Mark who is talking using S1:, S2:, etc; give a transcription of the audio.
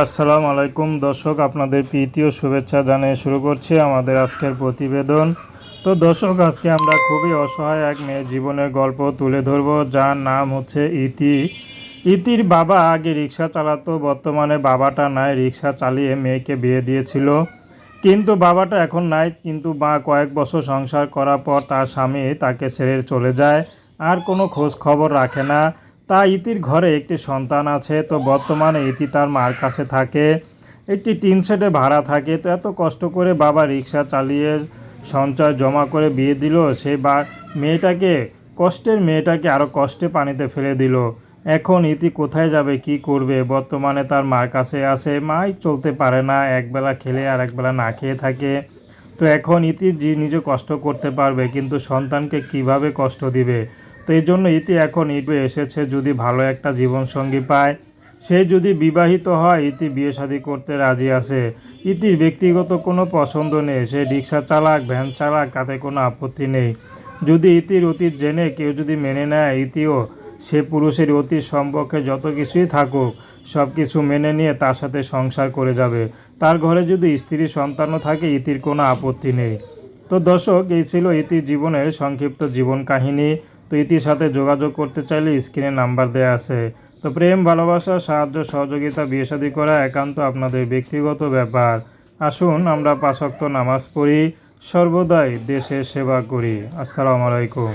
S1: আসসালামু আলাইকুম দর্শক, আপনাদের প্রীতি ও শুভেচ্ছা জানিয়ে শুরু করছি আমাদের আজকের প্রতিবেদন। তো দর্শক, আজকে আমরা খুবই অসহায় এক মেয়ের জীবনের গল্প তুলে ধরব, যার নাম হচ্ছে ইতি। ইতির বাবা আগে রিক্সা চালাতো, বর্তমানে বাবাটা নাই রিক্সা চালিয়ে মেয়েকে বিয়ে দিয়েছিল। কিন্তু বাবাটা এখন নাই, কিন্তু মা কয়েক বছর সংসার করার পর তার স্বামী তাকে ছেড়ে চলে যায়, আর কোনো খোঁজ খবর রাখে না। তা ইতির ঘরে একটি সন্তান আছে, তো বর্তমানে ইতি তার মার কাছে থাকে। একটি টিন সেটে ভাড়া থাকে, তো এত কষ্ট করে বাবা রিক্সা চালিয়ে সঞ্চয় জমা করে বিয়ে দিল। সে বা, মেয়েটাকে, কষ্টের মেয়েটাকে আরও কষ্টে পানিতে ফেলে দিল। এখন ইতি কোথায় যাবে, কি করবে? বর্তমানে তার মার কাছে আছে, মাই চলতে পারে না, একবেলা খেলে আর একবেলা না খেয়ে থাকে। তো এখন ইতি নিজে কষ্ট করতে পারবে, কিন্তু সন্তানকে কীভাবে কষ্ট দিবে? তো এই জন্য ইতি এখন ইতি এসেছে, যদি ভালো একটা জীবনসঙ্গী পায়। সে যদি বিবাহিত হয়, ইতি বিয়ে শাদী করতে রাজি আছে। ইতির ব্যক্তিগত কোনো পছন্দ নেই, সে রিক্সা চালাক, ভ্যান চালাক তাতে কোনো আপত্তি নেই। যদি ইতির অতীত জেনে কেউ যদি মেনে নেয়, ইতিও সে পুরুষের অতীত সম্পর্কে যত কিছুই থাকুক, সব কিছু মেনে নিয়ে তার সাথে সংসার করে যাবে। তার ঘরে যদি স্ত্রী সন্তানও থাকে, ইতির কোনো আপত্তি নেই। তো দর্শক, এই ছিল ইতি জীবনের সংক্ষিপ্ত জীবন কাহিনী। তো ইতির সাথে যোগাযোগ করতে চাইলে স্ক্রিনে নাম্বার দেয়া আছে। তো প্রেম, ভালোবাসা, সাহায্য, সহযোগিতা, বিয়ে শাদী করা একান্ত আপনাদের ব্যক্তিগত ব্যাপার। আসুন, আমরা পাশক্ত নামাজ পড়ি। সর্বদাই দেশের সেবা করি। আসসালামু আলাইকুম।